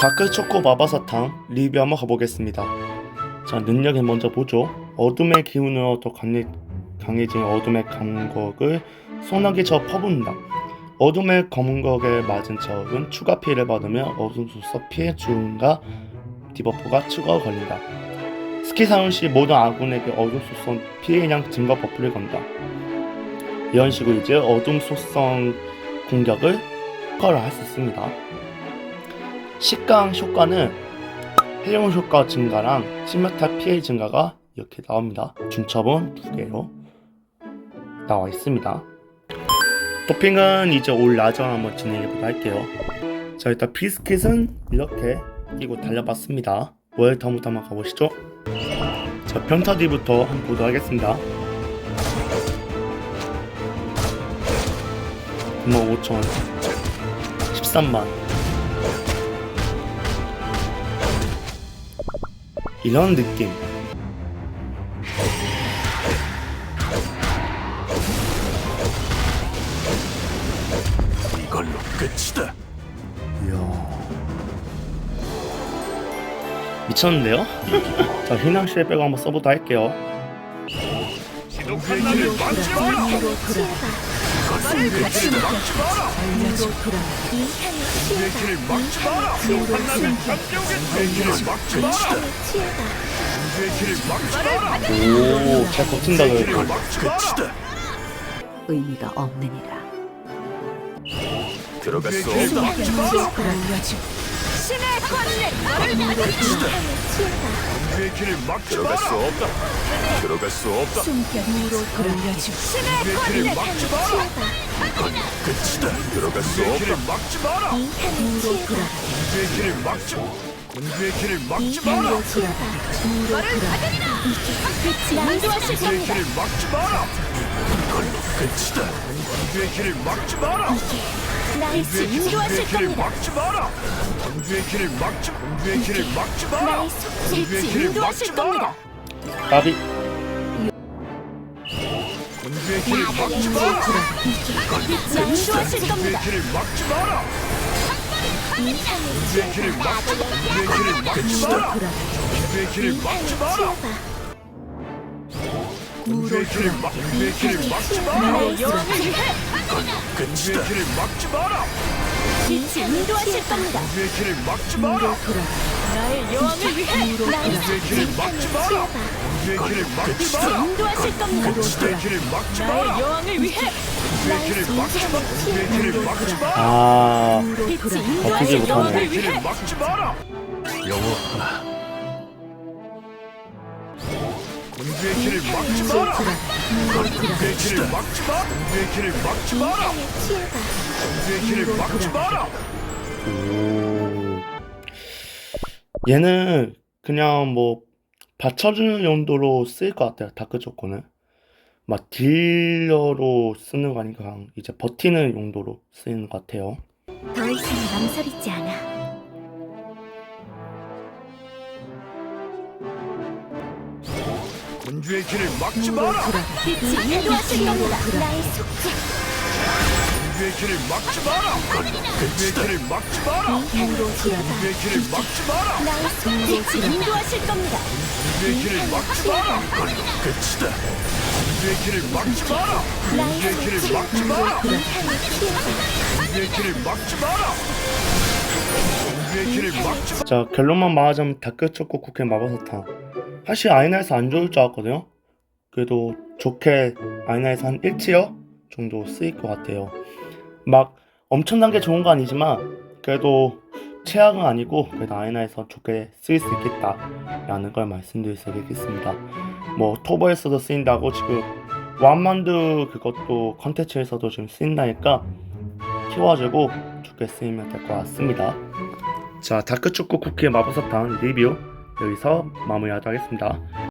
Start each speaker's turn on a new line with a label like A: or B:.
A: 다크 초코 마바사탕 리뷰 한번 가보겠습니다. 자 능력을 먼저 보죠. 어둠의 기운으로 더 강해, 강해진 어둠의 감각을 소나기 저 퍼붓는다. 어둠의 검각에 맞은 적은 추가 피해를 받으며 어둠 속서 피해 중과 디버프가 추가로 걸린다. 스키 사용 시 모든 아군에게 어둠 속성 피해량 증가 버프를 건다. 이런 식으로 이제 어둠 속성 공격을 효과를 할수 있습니다. 식강 효과는 해용 효과 증가랑 침략타 피해 증가가 이렇게 나옵니다. 중첩은 두 개로 나와 있습니다. 토핑은 이제 올 라전 한번 진행해보도록 할게요. 자 일단 비스킷은 이렇게 끼고 달려봤습니다. 월터부터 한번 가보시죠. 자 평타디부터 한번 보도록 하겠습니다. 9만 5천 13만 이런 느낌.
B: 이걸로 끝이다.
A: 이야. 미쳤는데요? 자 휘낭시에 빼고 한번 써보도록 할게요.
B: 지독한 나를 막지 마 라. 내 길을 막지 마라. 지독한 나를 잠재우겠다. 내 길을 막지 마라. 내 길을 막지 마라.
A: 오 잘 버틴다
B: 내 길을
A: 그래도
B: 막지 마라.
C: 의미가 없느니라.
B: 들어갈 수 없다. 막지 마라. 내 길을 막지 마라. 들어갈 수 없다. 들어갈 수 없다. 내 길을 막지 마라. 끝이다. 들어갈 수 없다. 길을 막지 마라. 내 길을 막지 내 길을 막지 마라. 내 길을 막지 마라. 이걸로 끝이다. 내 길을 막지 마라. 내 길을 막지 마라. 내 길을 막지 내 길을 막지 마라. 내 길을 막지 마라.
A: 까비
B: 내 길을 막지 마라. 내 길을 막지 마라. 내 길을 막지 내 길을 막지 마라. 내 길을 막지 마라. 내 길을 막지 마라. 내 길을 막지 마라.
D: 인도하실 겁니다.
B: 내 길을 막지 마라.
D: 나의 여왕을 위해
B: 내 길을 막지 마라. 내 길을 막지 마라.
D: 인도하실 겁니다.
B: 내 길을 막지
D: 나의
B: 마라.
D: 여왕을 위해
B: 내 길을 막지 마라. 내 길을 막지 마라.
A: 아
D: 빛이 인도하실
A: 못하네.
D: 위해
B: 길을 막지 마라.
E: 영원
B: 내 길을 막지 마라. 내 길을 막지 마. 내 길을 막지 마라. 내 길을 막지 마라.
A: 오. 얘는 그냥 뭐 받쳐주는 용도로 쓰일 것 같아요. 다크 조건은 막 딜러로 쓰는 거 아니고 그냥 이제 버티는 용도로 쓰이는 것 같아요.
D: 더 이상 망설이지 않아.
B: 군주의 길을 막지 마라.
D: 빛이 인도하실 겁니다. 나의 속죄.
B: 군주의 길을 막지 마라. 군주의 길을 막지 마라. 군주의 길을 막지 마라.
D: 나의 속죄. 빛이 인도하실 겁니다.
B: 군주의 길을 막지 마라. 끝이다. 군주의 길을 막지 마라.
D: 나의
B: 군주의 길을. 막지 마라. 군주의 길을 막지 마라. 군주의 길을 막지 마라.
A: 자 결론만 말하자면 다크 초코 쿠키 마법사탕 사실 아이나에서 안 좋을 줄 알았거든요. 그래도 좋게 아이나에서 한 1티어 정도 쓰일 것 같아요. 막 엄청나게 좋은 건 아니지만 그래도 최악은 아니고 그래도 아이나에서 좋게 쓰일 수 있겠다라는 걸 말씀드릴 수 있겠습니다. 뭐 토버에서도 쓰인다고 지금 완만두 그것도 컨텐츠에서도 지금 쓰인다니까 키워가지고 좋게 쓰이면 될 것 같습니다. 자 다크초코 쿠키의 마법사탕 리뷰 여기서 마무리하도록 하겠습니다.